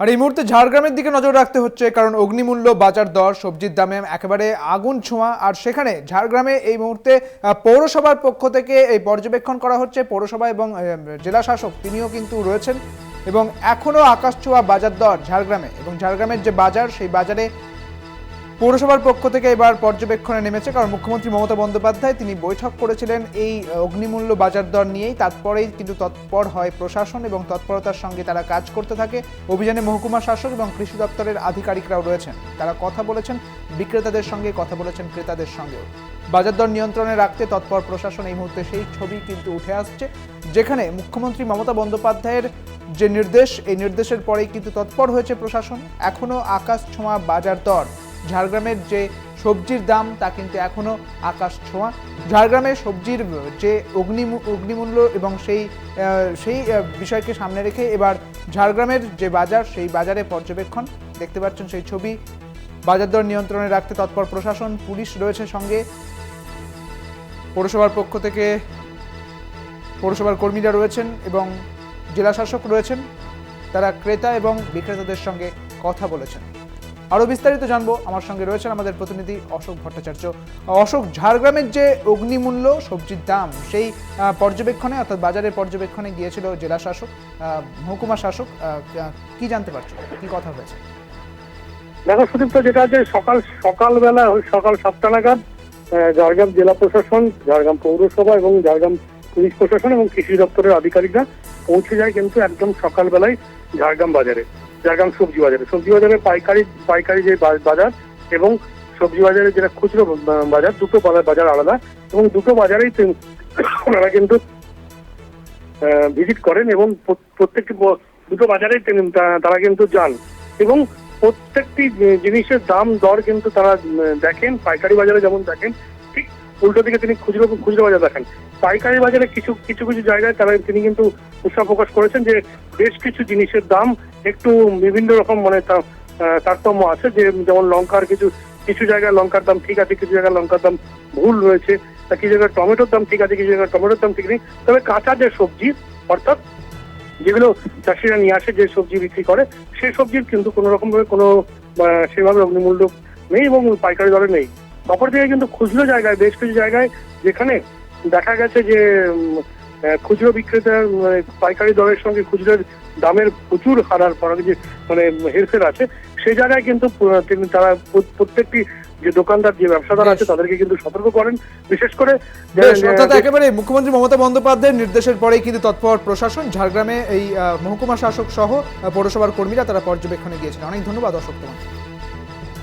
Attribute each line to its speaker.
Speaker 1: আর এই মুহূর্তে ঝাড়গ্রামের দিকে নজর রাখতে হচ্ছে, কারণ অগ্নিমূল্য, বাজার দর, সবজির দামে একেবারে আগুন ছোঁয়া। আর সেখানে ঝাড়গ্রামে এই মুহূর্তে পৌরসভার পক্ষ থেকে এই পর্যবেক্ষণ করা হচ্ছে। পৌরসভা এবং জেলা শাসক তিনিও কিন্তু রয়েছেন। এবং এখনও আকাশ ছোঁয়া বাজার দর ঝাড়গ্রামে। এবং ঝাড়গ্রামের যে বাজার, সেই বাজারে পৌরসভার পক্ষ থেকে এবার পর্যবেক্ষণে নেমেছে, কারণ মুখ্যমন্ত্রী মমতা বন্দ্যোপাধ্যায় তিনি বৈঠক করেছিলেন এই অগ্নিমূল্য বাজার দর নিয়েই। তারপরেই কিন্তু তৎপর হয় প্রশাসন এবং তৎপরতার সঙ্গে তারা কাজ করতে থাকে। অভিযানে মহকুমা শাসক এবং কৃষি দপ্তরের আধিকারিকরাও রয়েছেন। তারা কথা বলেছেন, বিক্রেতাদের সঙ্গে কথা বলেছেন, ক্রেতাদের সঙ্গেও। বাজার দর নিয়ন্ত্রণে রাখতে তৎপর প্রশাসন এই মুহূর্তে সেই ছবি কিন্তু উঠে আসছে, যেখানে মুখ্যমন্ত্রী মমতা বন্দ্যোপাধ্যায়ের যে নির্দেশ, এই নির্দেশের পরেই কিন্তু তৎপর হয়েছে প্রশাসন। এখনও আকাশ ছোঁয়া বাজার দর ঝাড়গ্রামের যে সবজির দাম, তা কিন্তু এখনও আকাশ ছোঁয়া। ঝাড়গ্রামের সবজির যে অগ্নি অগ্নিমূল্য এবং সেই সেই বিষয়কে সামনে রেখে এবার ঝাড়গ্রামের যে বাজার, সেই বাজারে পর্যবেক্ষণ। দেখতে পাচ্ছেন সেই ছবি। বাজার দর নিয়ন্ত্রণে রাখতে তৎপর প্রশাসন, পুলিশ রয়েছে সঙ্গে। পৌরসভার পক্ষ থেকে পৌরসভার কর্মীরা রয়েছেন এবং জেলা শাসক রয়েছেন। তারা ক্রেতা এবং বিক্রেতাদের সঙ্গে কথা বলেছেন। আরও বিস্তারিত জানব। আমার সঙ্গে রয়েছেন আমাদের প্রতিনিধি অশোক ভট্টাচার্য। অশোক, ঝাড়গ্রামের যে অগ্নিমূল্য সবজির দাম, সেই পর্যবেক্ষণে অর্থাৎ বাজারের পর্যবেক্ষণে গিয়েছিল জেলা শাসক মহকুমা শাসক কি জানতে পারছ কি কথা হয়েছে?
Speaker 2: দেখো সুদীপ্ত, যেটা আছে সকাল, সকালবেলা, সকাল সাতটা নাগাদ ঝাড়গ্রাম জেলা প্রশাসন, ঝাড়গ্রাম পৌরসভা এবং ঝাড়গ্রাম পুলিশ প্রশাসন এবং কৃষি দপ্তরের আধিকারিকরা পৌঁছে যায় কিন্তু একদম সকালবেলায় ঝাড়গ্রাম বাজারে। ঝাড়গ্রাম সবজি বাজারে। সবজি বাজারে পাইকারি পাইকারি যে বাজার এবং সবজি বাজারে যেটা খুচরো বাজার, দুটো বাজার আলাদা এবং দুটো বাজারেই ওনারা কিন্তু ভিজিট করেন এবং প্রত্যেকটি দুটো বাজারে তিনি- তা- তারা কিন্তু যান এবং প্রত্যেকটি জিনিসের দাম, দর কিন্তু তারা দেখেন, পাইকারি বাজারে যেমন দেখেন, ঠিক উল্টো দিকে তিনি খুচরো খুচরো বাজার দেখেন। পাইকারি বাজারে কিছু কিছু কিছু জায়গায় তারা তিনি কিন্তু উৎসাহ প্রকাশ করেছেন যে বেশ কিছু জিনিসের দাম একটু বিভিন্ন রকম মানে তারতম্য আছে যে যেমন লঙ্কার কিছু কিছু জায়গায় লঙ্কার দাম ঠিক আছে, কিছু জায়গায় লঙ্কার দাম ভুল রয়েছে কিছু জায়গায় টমেটোর দাম ঠিক আছে, কিছু জায়গায় টমেটোর দাম ঠিক নেই। তবে কাঁচা যে সবজি, অর্থাৎ যেগুলো চাষিরা নিয়ে আসে, যে সবজি বিক্রি করে সেই সবজির কিন্তু কোনো রকম ভাবে কোনো সেভাবে অগ্নিমূল্য নেই এবং পাইকারি দরে নেই। অপরদিকে কিন্তু খুচরো জায়গায়, বেশ কিছু জায়গায় যেখানে দেখা গেছে যে খুচরো বিক্রেতার মানে পাইকারি দরের সঙ্গে খুচরোর দামের প্রচুর হারার পরে যে মানে হেরফের আছে সেই জায়গায় কিন্তু তিনি তারা প্রত্যেকটি যে দোকানদার যে ব্যবসাদার আছে তাদেরকে কিন্তু সতর্ক করেন। বিশেষ করে
Speaker 1: একেবারে মুখ্যমন্ত্রী মমতা বন্দ্যোপাধ্যায়ের নির্দেশের পরেই কিন্তু তৎপর প্রশাসন ঝাড়গ্রামে এই মহকুমা শাসক সহ পৌরসভার কর্মীরা তারা পর্যবেক্ষণে গিয়েছিলেন। অনেক ধন্যবাদ অশোক তোমার